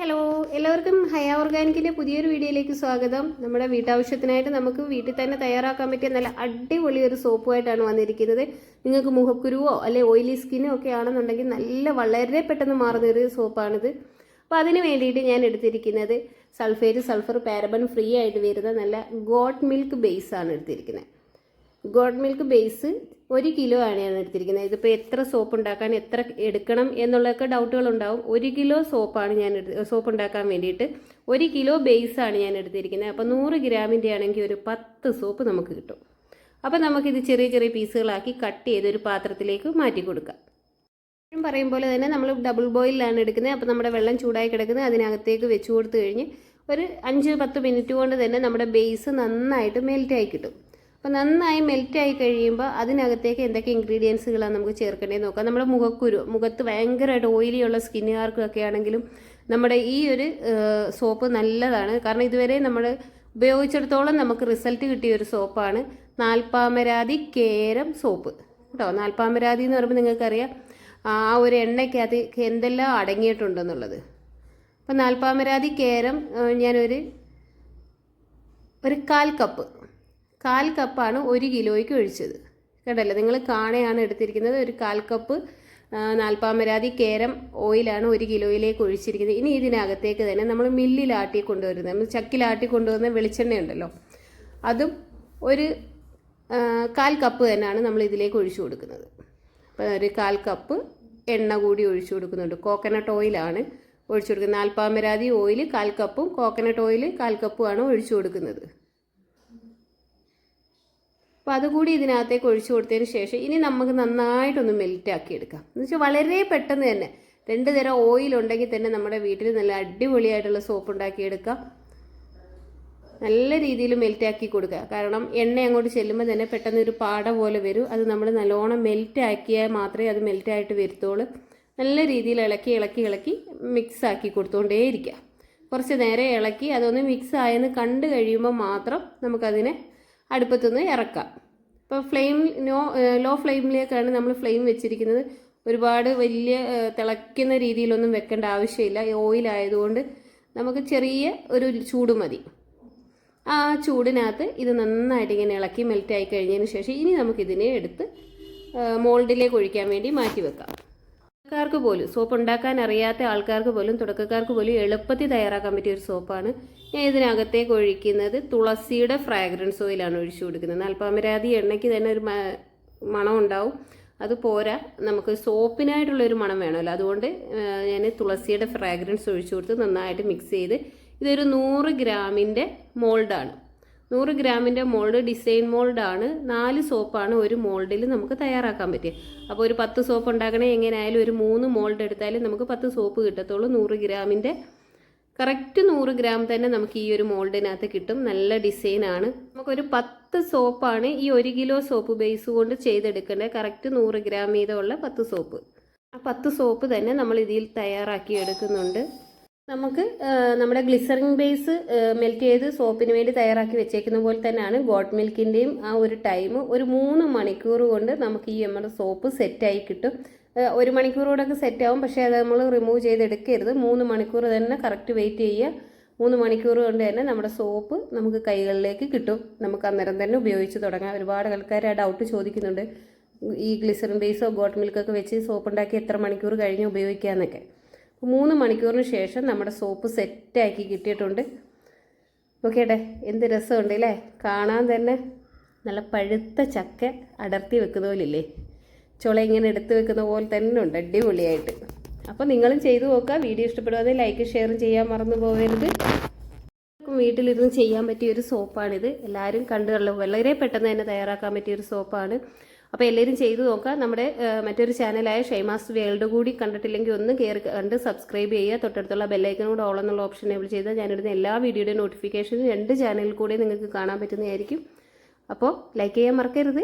Hello എല്ലാവർക്കും ഹയ ഓർഗാനിക്കിന്റെ പുതിയൊരു വീഡിയോയിലേക്ക് സ്വാഗതം. നമ്മുടെ വീട്ടാവശ്യത്തിനായിട്ട് നമുക്ക് വീട്ടിൽ തന്നെ തയ്യാറാക്കാൻ പറ്റിയ നല്ല അടിപൊളി ഒരു സോപ്പുമായിട്ടാണ് വന്നിരിക്കുന്നത്. നിങ്ങൾക്ക് മുഖക്കുരുവോ അല്ലെ ഓയിലി സ്കിന്നോ ഒക്കെ ആണെന്നുണ്ടെങ്കിൽ നല്ല വളരെ പെട്ടെന്ന് മാറുന്ന ഒരു സോപ്പാണിത്. അപ്പോൾ അതിന് വേണ്ടിയിട്ട് ഞാൻ എടുത്തിരിക്കുന്നത് സൾഫേറ്റ് സൾഫർ പാരബൺ ഫ്രീ ആയിട്ട് വരുന്ന നല്ല ഗോഡ് മിൽക്ക് ബേസ് ആണ് എടുത്തിരിക്കുന്നത്. ഗോഡ് മിൽക്ക് ബേസ് ഒരു കിലോ ആണ് ഞാൻ എടുത്തിരിക്കുന്നത്. ഇതിപ്പോൾ എത്ര സോപ്പ് ഉണ്ടാക്കാൻ എത്ര എടുക്കണം എന്നുള്ളതൊക്കെ ഡൗട്ടുകൾ ഉണ്ടാവും. ഒരു കിലോ സോപ്പാണ് ഞാൻ എടുത്ത് സോപ്പ് ഉണ്ടാക്കാൻ വേണ്ടിയിട്ട് ഒരു കിലോ ബേസ് ആണ് ഞാൻ എടുത്തിരിക്കുന്നത്. അപ്പോൾ നൂറ് ഗ്രാമിന്റെ ആണെങ്കിൽ ഒരു പത്ത് സോപ്പ് നമുക്ക് കിട്ടും. അപ്പോൾ നമുക്കിത് ചെറിയ ചെറിയ പീസുകളാക്കി കട്ട് ചെയ്ത് ഒരു പാത്രത്തിലേക്ക് മാറ്റി കൊടുക്കാം. പറയും പോലെ തന്നെ നമ്മൾ ഡബിൾ ബോയിലാണ് എടുക്കുന്നത്. അപ്പോൾ നമ്മുടെ വെള്ളം ചൂടായി കിടക്കുന്നത് അതിനകത്തേക്ക് വെച്ച് കൊടുത്തു കഴിഞ്ഞ് ഒരു അഞ്ച് പത്ത് മിനിറ്റ് കൊണ്ട് തന്നെ നമ്മുടെ ബേസ് നന്നായിട്ട് മെൽറ്റായി കിട്ടും. അപ്പോൾ നന്നായി മെൽറ്റായി കഴിയുമ്പോൾ അതിനകത്തേക്ക് എന്തൊക്കെ ഇൻഗ്രീഡിയൻസുകളാണ് നമുക്ക് ചേർക്കേണ്ടത് നോക്കാം. നമ്മുടെ മുഖക്കുരു മുഖത്ത് ഭയങ്കരമായിട്ട് ഓയിലിയുള്ള സ്കിന്നുകാർക്കൊക്കെ ആണെങ്കിലും നമ്മുടെ ഈ ഒരു സോപ്പ് നല്ലതാണ്. കാരണം ഇതുവരെ നമ്മൾ ഉപയോഗിച്ചിടത്തോളം നമുക്ക് റിസൾട്ട് കിട്ടിയ ഒരു സോപ്പാണ് നാൽപ്പാമരാതി കേരം സോപ്പ് കേട്ടോ നാൽപ്പാമരാതി എന്ന് പറയുമ്പോൾ നിങ്ങൾക്കറിയാം ആ ഒരു എണ്ണയ്ക്കകത്ത് എന്തെല്ലാം അടങ്ങിയിട്ടുണ്ടെന്നുള്ളത് അപ്പം നാൽപ്പാമരാതി കേരം ഞാനൊരു ഒരു കാൽ കപ്പ് കാൽ കപ്പാണ് ഒരു കിലോയ്ക്ക് ഒഴിച്ചത്. കേട്ടല്ലോ നിങ്ങൾ കാണയാണ് എടുത്തിരിക്കുന്നത്. ഒരു കാൽ കപ്പ് നാൽപ്പാമരാതി കേരം ഓയിലാണ് ഒരു കിലോയിലേക്ക് ഒഴിച്ചിരിക്കുന്നത്. ഇനി ഇതിനകത്തേക്ക് തന്നെ നമ്മൾ മില്ലിലാട്ടി കൊണ്ടുവരുന്നത്. നമ്മൾ ചക്കിലാട്ടി കൊണ്ടുവന്ന വെളിച്ചെണ്ണ ഉണ്ടല്ലോ. അതും ഒരു കാൽ കപ്പ് തന്നെയാണ് നമ്മൾ ഇതിലേക്ക് ഒഴിച്ചു കൊടുക്കുന്നത്. അപ്പോൾ ഒരു കാൽ കപ്പ് എണ്ണ കൂടി ഒഴിച്ചു കൊടുക്കുന്നുണ്ട്. കോക്കനട്ട് ഓയിലാണ് ഒഴിച്ചു കൊടുക്കുന്നത്. നാൽപ്പാമരാതി ഓയിൽ കാൽ കപ്പും കോക്കനട്ട് ഓയിൽ കാൽ കപ്പുമാണ് ഒഴിച്ചു കൊടുക്കുന്നത്. അപ്പോൾ അതുകൂടി ഇതിനകത്തേക്ക് ഒഴിച്ചു കൊടുത്തതിന് ശേഷം ഇനി നമുക്ക് നന്നായിട്ടൊന്ന് മെൽറ്റ് ആക്കി എടുക്കാം. എന്ന് വെച്ചാൽ വളരെ പെട്ടെന്ന് തന്നെ. രണ്ട് തരം ഓയിൽ ഉണ്ടെങ്കിൽ തന്നെ നമ്മുടെ വീട്ടിൽ നല്ല അടിപൊളിയായിട്ടുള്ള സോപ്പ് ഉണ്ടാക്കിയെടുക്കാം നല്ല രീതിയിൽ മെൽറ്റ് ആക്കി കൊടുക്കുക. കാരണം എണ്ണ അങ്ങോട്ട് ചെല്ലുമ്പോൾ തന്നെ പെട്ടെന്ന് ഒരു പാട പോലെ വരും. അത് നമ്മൾ നല്ലോണം മെൽറ്റ് ആക്കിയാൽ മാത്രമേ അത് മെൽറ്റ് ആയിട്ട് വരുത്തുള്ളൂ. നല്ല രീതിയിൽ ഇളക്കി ഇളക്കി ഇളക്കി മിക്സ് ആക്കി കൊടുത്തുകൊണ്ടേയിരിക്കുക കുറച്ച് നേരെ ഇളക്കി അതൊന്ന് മിക്സ് ആയെന്ന് കണ്ടു കഴിയുമ്പോൾ മാത്രം നമുക്കതിനെ അടുപ്പത്തുനിന്ന് ഇറക്കാം. ഇപ്പോൾ ഫ്ലെയിം നോ ലോ ഫ്ലെയിമിലേക്കാണ് നമ്മൾ ഫ്ലെയിം വെച്ചിരിക്കുന്നത്. ഒരുപാട് വലിയ തിളയ്ക്കുന്ന രീതിയിലൊന്നും വെക്കേണ്ട ആവശ്യമില്ല. ഈ ഓയിൽ ആയതുകൊണ്ട് നമുക്ക് ചെറിയ ഒരു ചൂട് മതി. ആ ചൂടിനകത്ത് ഇത് നന്നായിട്ട് ഇങ്ങനെ ഇളക്കി മെൽറ്റ് ആയി കഴിഞ്ഞതിന് ശേഷം ഇനി നമുക്കിതിനെ എടുത്ത് മോൾഡിലേക്ക് ഒഴിക്കാൻ വേണ്ടി മാറ്റി വെക്കാം. തുടക്കക്കാർക്ക് പോലും സോപ്പ് ഉണ്ടാക്കാൻ അറിയാത്ത ആൾക്കാർക്ക് പോലും തുടക്കക്കാർക്ക് പോലും എളുപ്പത്തിൽ തയ്യാറാക്കാൻ പറ്റിയ ഒരു സോപ്പാണ് ഞാൻ ഇതിനകത്തേക്ക് ഒഴിക്കുന്നത്. തുളസിയുടെ ഫ്രാഗ്രൻസ് ഓയിലാണ് ഒഴിച്ചു കൊടുക്കുന്നത്. നാൽപ്പാമരാതി എണ്ണയ്ക്ക് തന്നെ ഒരു മണം ഉണ്ടാവും. അത് പോരാ. നമുക്ക് സോപ്പിനായിട്ടുള്ളൊരു മണം വേണമല്ലോ. അതുകൊണ്ട് ഞാൻ തുളസിയുടെ ഫ്രാഗ്രൻസ് ഒഴിച്ചു കൊടുത്ത് നന്നായിട്ട് മിക്സ് ചെയ്ത് ഇതൊരു നൂറ് ഗ്രാമിന്റെ മോൾഡാണ് നൂറ് ഗ്രാമിന്റെ മോൾഡ് ഡിസൈൻ മോൾഡാണ്. നാല് സോപ്പാണ് ഒരു മോൾഡിൽ നമുക്ക് തയ്യാറാക്കാൻ പറ്റുക അപ്പോൾ ഒരു പത്ത് സോപ്പ് ഉണ്ടാക്കണേ എങ്ങനെയായാലും ഒരു മൂന്ന് മോൾഡ് എടുത്താലും നമുക്ക് പത്ത് സോപ്പ് കിട്ടത്തുള്ളൂ. നൂറ് ഗ്രാമിന്റെ കറക്റ്റ് നൂറ് ഗ്രാം തന്നെ നമുക്ക് ഈ ഒരു മോൾഡിനകത്ത് കിട്ടും. നല്ല ഡിസൈനാണ് നമുക്കൊരു പത്ത് സോപ്പാണ് ഈ ഒരു കിലോ സോപ്പ് ബേസ് കൊണ്ട് ചെയ്തെടുക്കേണ്ടത്. കറക്റ്റ് നൂറ് ഗ്രാം വീതമുള്ള പത്ത് സോപ്പ്. ആ പത്ത് സോപ്പ് തന്നെ നമ്മൾ ഇതിൽ തയ്യാറാക്കി എടുക്കുന്നുണ്ട്. നമുക്ക് നമ്മുടെ ഗ്ലിസറിൻ ബേസ് മെൽറ്റ് ചെയ്ത് സോപ്പിന് വേണ്ടി തയ്യാറാക്കി വെച്ചേക്കുന്ന പോലെ തന്നെയാണ് ഗോട്ട് മിൽക്കിന്റെയും ആ ഒരു ടൈം ഒരു മൂന്ന് മണിക്കൂർ കൊണ്ട് നമുക്ക് ഈ നമ്മുടെ സോപ്പ് സെറ്റായി കിട്ടും. ഒരു മണിക്കൂറോടൊക്കെ സെറ്റ് ആവും പക്ഷേ അത് നമ്മൾ റിമൂവ് ചെയ്തെടുക്കരുത്. മൂന്ന് മണിക്കൂർ തന്നെ കറക്റ്റ് വെയിറ്റ് ചെയ്യുക. മൂന്ന് മണിക്കൂർ കൊണ്ട് തന്നെ നമ്മുടെ സോപ്പ് നമുക്ക് കൈകളിലേക്ക് കിട്ടും. നമുക്ക് അന്നേരം തന്നെ ഉപയോഗിച്ച് തുടങ്ങാം. ഒരുപാട് ആൾക്കാർ ആ ഡൗട്ട് ചോദിക്കുന്നുണ്ട്. ഈ ഗ്ലിസറിൻ ബേസോ ഗോട്ട് മിൽക്കൊക്കെ വെച്ച് സോപ്പ് ഉണ്ടാക്കി എത്ര മണിക്കൂർ കഴിഞ്ഞ് ഉപയോഗിക്കാമെന്നൊക്കെ മൂന്ന് മണിക്കൂറിന് ശേഷം നമ്മുടെ സോപ്പ് സെറ്റാക്കി കിട്ടിയിട്ടുണ്ട്. നോക്കിയട്ടെ എന്ത് രസമുണ്ട് അല്ലേ? കാണാൻ തന്നെ നല്ല പഴുത്ത ചക്ക അടർത്തി വെക്കുന്ന പോലില്ലേ? ചുള ഇങ്ങനെ എടുത്ത് വെക്കുന്ന പോലെ തന്നെ ഉണ്ട് അടിപൊളിയായിട്ട്. അപ്പോൾ നിങ്ങളും ചെയ്തു നോക്കുക. വീഡിയോ ഇഷ്ടപ്പെടുവാതെ ലൈക്ക് ഷെയർ ചെയ്യാൻ മറന്നു പോകരുത്. വീട്ടിലിരുന്ന് ചെയ്യാൻ പറ്റിയ ഒരു സോപ്പാണിത്. എല്ലാവരും കണ്ടുള്ള വളരെ പെട്ടെന്ന് തന്നെ തയ്യാറാക്കാൻ പറ്റിയ ഒരു സോപ്പാണ്. അപ്പോൾ എല്ലാവരും ചെയ്തു നോക്കുക. നമ്മുടെ മറ്റൊരു ചാനലായ ഷൈമാസ് വേൾഡ് കൂടി കണ്ടിട്ടില്ലെങ്കിൽ ഒന്ന് കയറി കണ്ട് സബ്സ്ക്രൈബ് ചെയ്യുക. തൊട്ടടുത്തുള്ള ബെല്ലൈക്കനോട് ഓൾ എന്നുള്ള ഓപ്ഷൻ എനേബിൾ ചെയ്താൽ ഞാനിടുന്ന എല്ലാ വീഡിയോയുടെ നോട്ടിഫിക്കേഷനും രണ്ട് ചാനലിൽ കൂടെ നിങ്ങൾക്ക് കാണാൻ പറ്റുന്നതായിരിക്കും. അപ്പോൾ ലൈക്ക് ചെയ്യാൻ മറക്കരുത്.